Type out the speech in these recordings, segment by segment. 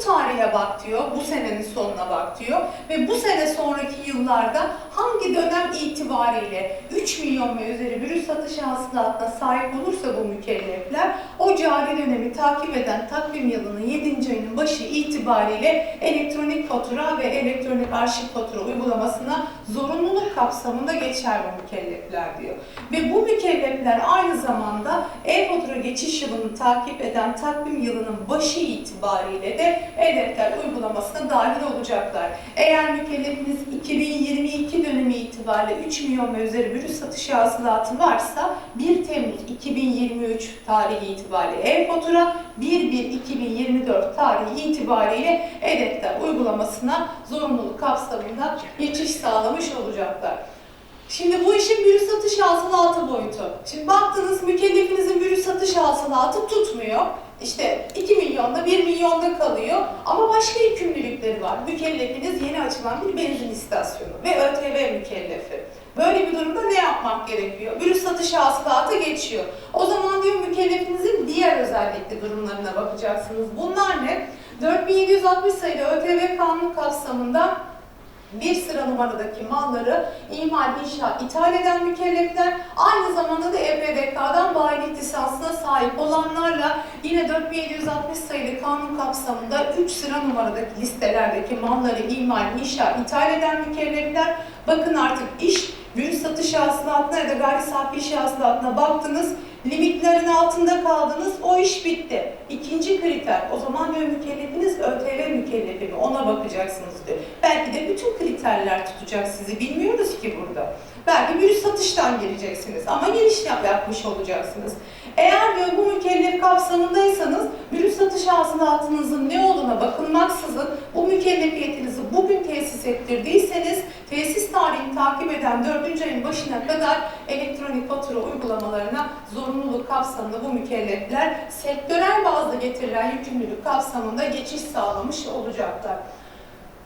错 tarihe bak diyor, bu senenin sonuna bak diyor ve bu sene sonraki yıllarda hangi dönem itibariyle 3 milyon ve üzeri brüt satış hasılatına sahip olursa bu mükellefler o cari dönemi takip eden takvim yılının 7. ayının başı itibariyle elektronik fatura ve elektronik arşiv fatura uygulamasına zorunluluk kapsamında geçer bu mükellefler diyor. Ve bu mükellefler aynı zamanda e-fatura geçiş yılını takip eden takvim yılının başı itibariyle de e-defter uygulamasına dahil olacaklar. Eğer mükellefiniz 2022 dönemi itibariyle 3 milyon ve üzeri brüt satış hasılatı varsa 1 Temmuz 2023 tarihi itibariyle e-fatura 1-1-2024 tarihi itibariyle e-defter uygulamasına zorunluluk kapsamında geçiş sağlamış olacaklar. Şimdi bu işin brüt satış hasılatı boyutu. Şimdi baktınız mükellefinizin brüt satış hasılatı tutmuyor. İşte 2 milyonda 1 milyonda kalıyor ama başka yükümlülükleri var. Mükellefiniz yeni açılan bir benzin istasyonu ve ÖTV mükellefi. Böyle bir durumda ne yapmak gerekiyor? Brüt satış hasılatı geçiyor. O zaman diyor mükellefinizin diğer özellikli durumlarına bakacaksınız. Bunlar ne? 4760 sayılı ÖTV kanunu kapsamında bir sıra numaradaki malları imal, inşa, ithal eden mükellefler aynı zamanda da EPDK'dan bayilik lisansına sahip olanlarla yine 4760 sayılı kanun kapsamında 3 sıra numaradaki listelerdeki malları imal, inşa, ithal eden mükellefler bakın artık iş brüt satış hasılatına ya da gayri safi hasılatına baktınız limitlerin altında kaldınız, o iş bitti. İkinci kriter, o zaman diyor mükellefiniz ÖTV mükellefi mi? Ona bakacaksınız diyor. Belki de bütün kriterler tutacak sizi, bilmiyoruz ki burada. Belki bir satıştan gireceksiniz ama giriş yap- yapmış olacaksınız. Eğer diyor bu mükellef kapsamındaysanız brüt satış hasılatınızın ne olduğuna bakılmaksızın bu mükellefiyetinizi bugün tesis ettirdiyseniz tesis tarihini takip eden 4. ayın başına kadar elektronik fatura uygulamalarına zorunluluk kapsamında bu mükellefler sektörel bazda getirilen yükümlülük kapsamında geçiş sağlamış olacaklar.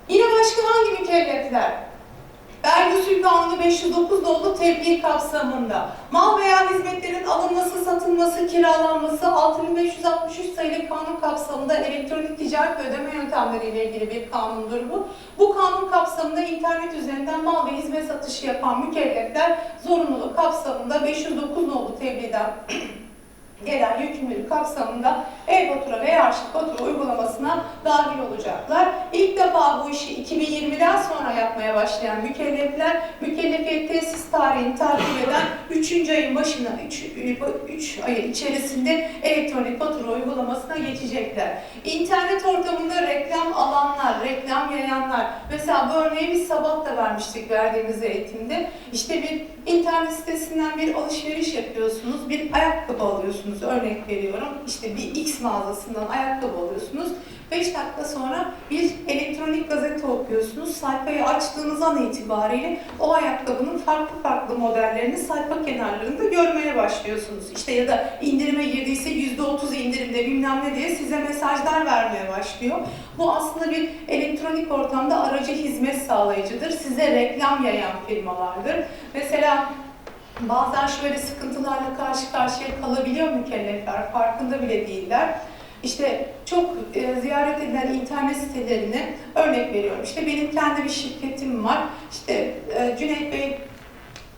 Yine başka hangi mükellefler? Vergi usul kanunu 509 nolu tebliğ kapsamında mal veya hizmetlerin alınması, satılması, kiralanması 6563 sayılı kanun kapsamında elektronik ticaret ödeme yöntemleri ile ilgili bir kanundur bu. Bu kanun kapsamında internet üzerinden mal ve hizmet satışı yapan mükellefler zorunluluk kapsamında 509 nolu tebliğden gelen yükümlülük kapsamında e-fatura veya arşiv fatura uygulamasına dahil olacaklar. İlk defa bu işi 2020'den sonra yapmaya başlayan mükellefler, mükellefiyet tesis tarihini takip eden 3. ayın başına 3, ay içerisinde elektronik fatura uygulamasına geçecekler. İnternet ortamında reklam alanlar, reklam yayanlar, mesela bu örneği biz sabah da vermiştik verdiğimiz eğitimde. İşte bir internet sitesinden bir alışveriş yapıyorsunuz, bir ayakkabı alıyorsunuz örnek veriyorum. İşte bir X mağazasından ayakkabı alıyorsunuz. 5 dakika sonra bir elektronik gazete okuyorsunuz. Sayfayı açtığınız an itibariyle o ayakkabının farklı farklı modellerini sayfa kenarlarında görmeye başlıyorsunuz. İşte ya da indirime girdiyse %30 indirimde bilmem ne diye size mesajlar vermeye başlıyor. Bu aslında bir elektronik ortamda aracı hizmet sağlayıcıdır. Size reklam yayan firmalardır. Mesela Bazen şöyle sıkıntılarla karşı karşıya kalabiliyor mükellefler, farkında bile değiller. İşte çok e, ziyaret edilen internet sitelerine örnek veriyorum. İşte benim kendi bir şirketim var. İşte e, Cüneyt Bey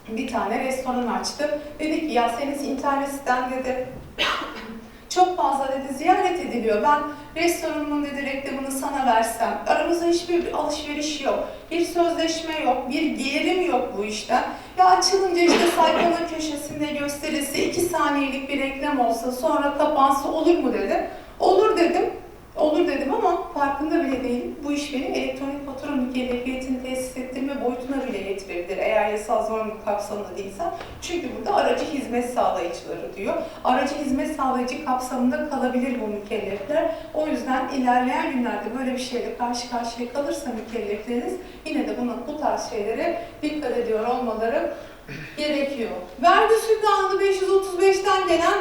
bir tane restoran açtı. Dedi ki ya senin internet siten dedi çok fazla dedi ziyaret ediliyor. Ben restoranımın dedi reklamını sana versem, aramızda hiçbir alışveriş yok, bir sözleşme yok, bir gelirim yok bu işten. Ya açılınca işte sayfanın köşesinde gösterilse iki saniyelik bir reklam olsa sonra kapansa olur mu dedi. Olur dedim. Olur dedim ama farkında bile değilim. Bu iş beni elektronik fatura mükellefiyetini tesis ettirme boyutuna bile getirebilir eğer yasal zorunluluk kapsamında değilse. Çünkü burada aracı hizmet sağlayıcıları diyor. Aracı hizmet sağlayıcı kapsamında kalabilir bu mükellefler. O yüzden ilerleyen günlerde böyle bir şeyle karşı karşıya kalırsa mükellefleriniz yine de buna, bu tarz şeylere dikkat ediyor olmaları gerekiyor. Vergi kanunu 535'ten gelen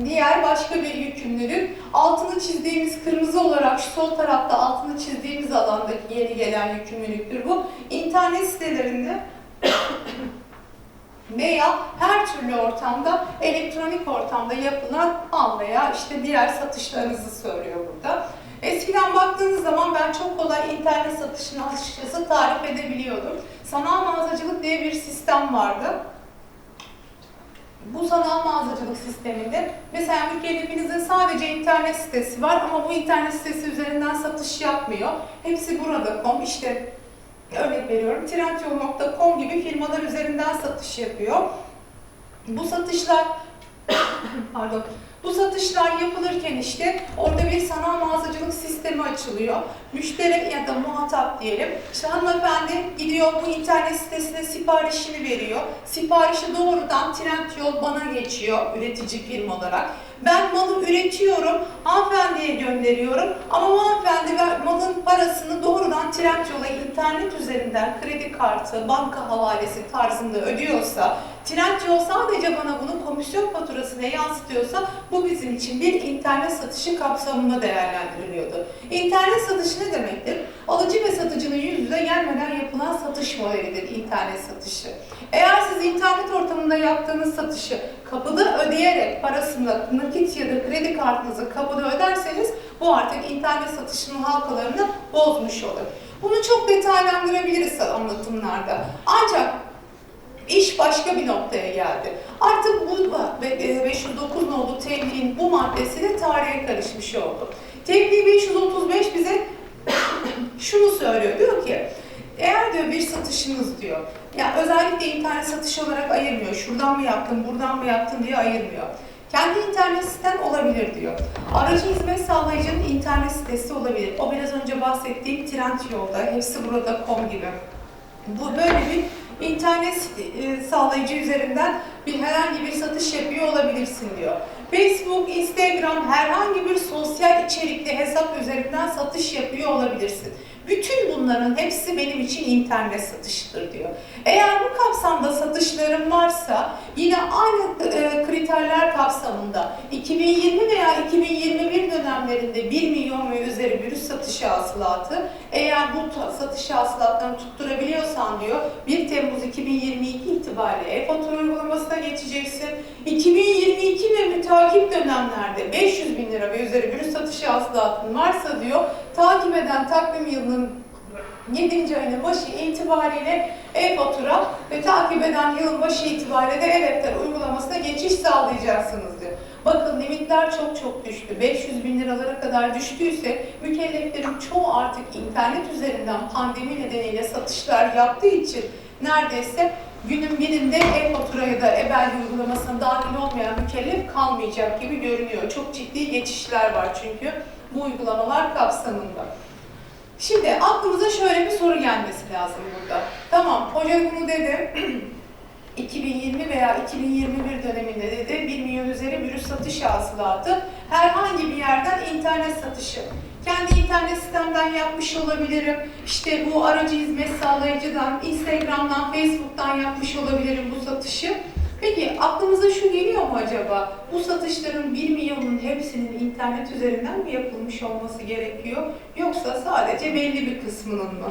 Diğer başka bir yükümlülük, altını çizdiğimiz kırmızı olarak şu sol tarafta altını çizdiğimiz alandaki yeni gelen yükümlülüktür bu. İnternet sitelerinde veya her türlü ortamda, elektronik ortamda yapılan al veya işte diğer satışlarınızı söylüyor burada. Eskiden baktığınız zaman ben çok kolay internet satışını açıkçası tarif edebiliyordum. Sanal mağazacılık diye bir sistem vardı. Bu sanal mağazacılık sisteminde mesela mükellefinizin sadece internet sitesi var ama bu internet sitesi üzerinden satış yapmıyor. Hepsi burada.com işte örnek veriyorum trendyol.com gibi firmalar üzerinden satış yapıyor. Bu satışlar pardon bu satışlar yapılırken işte orada bir sanal mağazacılık sistemi açılıyor. Müşteri ya da muhatap diyelim. İşte hanımefendi gidiyor bu internet sitesine siparişini veriyor. Siparişi doğrudan Trendyol bana geçiyor üretici firma olarak. Ben malı üretiyorum, hanımefendiye gönderiyorum ama hanımefendi malın parasını doğrudan Trendyol'a internet üzerinden kredi kartı, banka havalesi tarzında ödüyorsa, Trendyol sadece bana bunu komisyon faturasına yansıtıyorsa bu bizim için bir internet satışı kapsamında değerlendiriliyordu. İnternet satışı ne demektir? Alıcı ve satıcının yüz yüze gelmeden yapılan satış modelidir internet satışı. Eğer siz internet ortamında yaptığınız satışı kapıda ödeyerek parasını nakit ya da kredi kartınızı kapıda öderseniz bu artık internet satışının halkalarını bozmuş olur. Bunu çok detaylandırabiliriz anlatımlarda. Ancak iş başka bir noktaya geldi. Artık bu e, 509 nolu tebliğin bu maddesi de tarihe karışmış oldu. Tebliğ 535 bize şunu söylüyor. Diyor ki eğer diyor bir satışınız diyor, ya özellikle internet satışı olarak ayırmıyor. Şuradan mı yaptın, buradan mı yaptın diye ayırmıyor. Kendi internet siten olabilir diyor. Aracı hizmet sağlayıcının internet sitesi olabilir. O biraz önce bahsettiğim Trendyol'da, hepsi burada.com gibi. Bu böyle bir internet e, sağlayıcı üzerinden bir herhangi bir satış yapıyor olabilirsin diyor. Facebook, Instagram herhangi bir sosyal içerikli hesap üzerinden satış yapıyor olabilirsin. Bütün bunların hepsi benim için internet satışıdır diyor. Eğer bu kapsamda satışların varsa yine aynı e, kriterler kapsamında 2020 veya 2021 dönemlerinde 1 milyon ve üzeri brüt satış hasılatı eğer bu satış hasılatlarını tutturabiliyorsan diyor 1 Temmuz 2022 itibariyle e-fatura uygulamasına geçeceksin. 2022 ve mütakip dönemlerde 500 bin lira ve üzeri brüt satış hasılatın varsa diyor takip eden takvim yılının 7. ayının başı itibariyle e-fatura ve takip eden yılın başı itibariyle de e-defter uygulamasına geçiş sağlayacaksınız diyor. Bakın limitler çok çok düştü. 500 bin liralara kadar düştüyse mükelleflerin çoğu artık internet üzerinden pandemi nedeniyle satışlar yaptığı için neredeyse günün birinde e-fatura ya da e-belge uygulamasına dahil olmayan mükellef kalmayacak gibi görünüyor. Çok ciddi geçişler var çünkü bu uygulamalar kapsamında. Şimdi aklımıza şöyle bir soru gelmesi lazım burada. Tamam, hoca bunu dedi. 2020 veya 2021 döneminde dedi 1 milyon üzeri brüt satış hasılatı herhangi bir yerden internet satışı. Kendi internet sitemden yapmış olabilirim. İşte bu aracı hizmet sağlayıcıdan, Instagram'dan, Facebook'tan yapmış olabilirim bu satışı. Peki aklımıza şu geliyor mu acaba? Bu satışların 1 milyonun hepsinin internet üzerinden mi yapılmış olması gerekiyor? Yoksa sadece belli bir kısmının mı?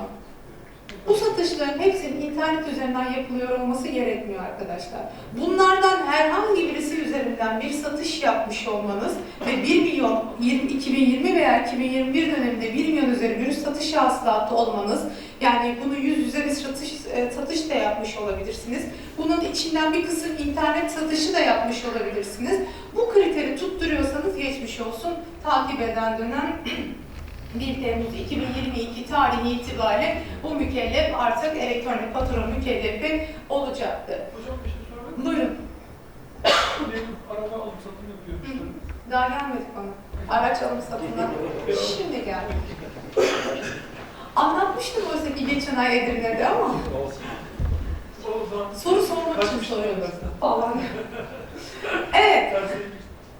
Bu satışların hepsinin internet üzerinden yapılıyor olması gerekmiyor arkadaşlar. Bunlardan herhangi birisi üzerinden bir satış yapmış olmanız ve 1 milyon 20, 2020 veya 2021 döneminde 1 milyon üzeri bir satış hasılatı olmanız yani bunu yüz yüze bir satış, e, satış da yapmış olabilirsiniz. Bunun içinden bir kısım internet satışı da yapmış olabilirsiniz. Bu kriteri tutturuyorsanız geçmiş olsun takip eden dönem 1 Temmuz 2022 tarihi itibariyle bu mükellef artık elektronik fatura mükellefi olacaktır. Hocam bir şey sorabilir miyim? Buyurun. Benim araba alım satım yapıyorum. Daha gelmedik bana. Araç alım satımına. Şimdi geldi. Anlatmıştım oysa ki geçen ay Edirne'de ama Olsun. Soru sormak için soruyorum falan. evet,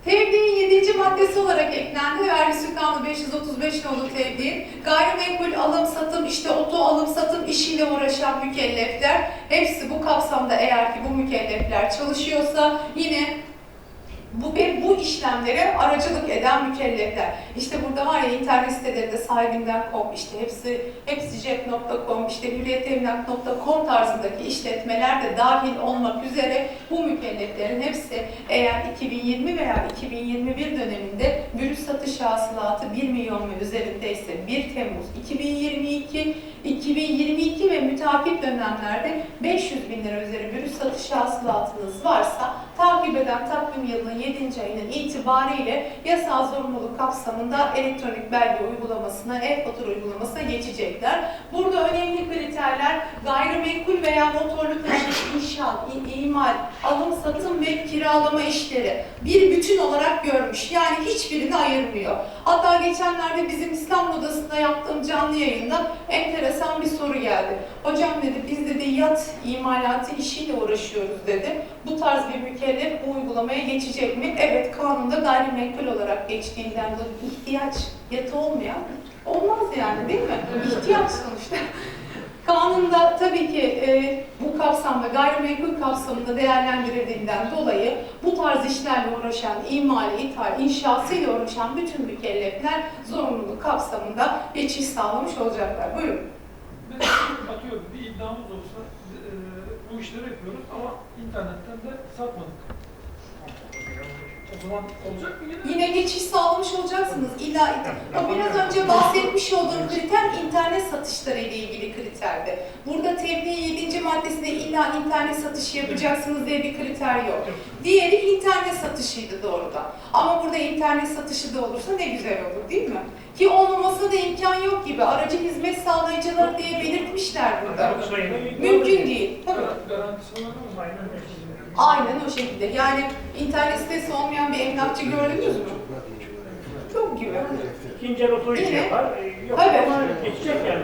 Tebliğin 7. maddesi olarak eklendi. Vergisi kanunu 535 nolu tebliğ. Gayrimenkul alım satım, işte oto alım satım işiyle uğraşan mükellefler, hepsi bu kapsamda eğer ki bu mükellefler çalışıyorsa yine Bu ve bu işlemlere aracılık eden mükellefler. İşte burada var ya internet sitelerinde sahibinden.com, işte hepsi hepsicep.com, işte hürriyetemlak.com tarzındaki işletmeler de dahil olmak üzere bu mükelleflerin hepsi eğer 2020 veya 2021 döneminde satış hasılatı 1 milyon ve üzerindeyse 1 Temmuz 2022 2022 ve mütakip dönemlerde 500 bin lira üzeri brüt satış hasılatınız varsa takip eden takvim yılının 7. ayının itibariyle yasal zorunluluk kapsamında elektronik belge uygulamasına, e-fatura uygulamasına geçecekler. Burada önemli kriterler gayrimenkul motorlu taşıt, inşaat, imal, alım, satım ve kiralama işleri bir bütün olarak görmüş. Yani hiçbirini ayırmıyor. Hatta geçenlerde bizim İslam Odası'nda yaptığım canlı yayında enteresan bir soru geldi. Hocam dedi biz dedi yat imalatı işiyle uğraşıyoruz dedi. Bu tarz bir mükellef bu uygulamaya geçecek mi? Evet kanunda gayrimenkul olarak geçtiğinden dolayı ihtiyaç yatı olmayan olmaz yani değil mi? İhtiyaç sonuçta. Kanunda tabii ki e, bu kapsamda gayrimenkul kapsamında değerlendirildiğinden dolayı bu tarz işlerle uğraşan, imali, ithal, inşasıyla uğraşan bütün mükellefler zorunluluk kapsamında geçiş sağlamış olacaklar. Buyurun. Atıyorum bir iddiamız olsa e, bu işleri yapıyoruz ama internetten de satmadık. O zaman olacak mı yine? Yine geçiş sağlamış olacaksınız. İlla o biraz önce bahsetmiş olduğum kriter internet satışları ile ilgili kriterdi. Burada tebliğ 7. maddesinde illa internet satışı yapacaksınız diye bir kriter yok. Diğeri internet satışıydı doğrudan. Ama burada internet satışı da olursa ne güzel olur değil mi? Ki olmamasına da imkan yok gibi. Aracı hizmet sağlayıcıları diye belirtmişler burada. Mümkün değil. Tabii. Garantisi var ama Aynen o şekilde. Yani internet sitesi olmayan bir emlakçı gördünüz mü? Yok gibi. İkinci el oto işi yapar. Yok ama geçecek yani.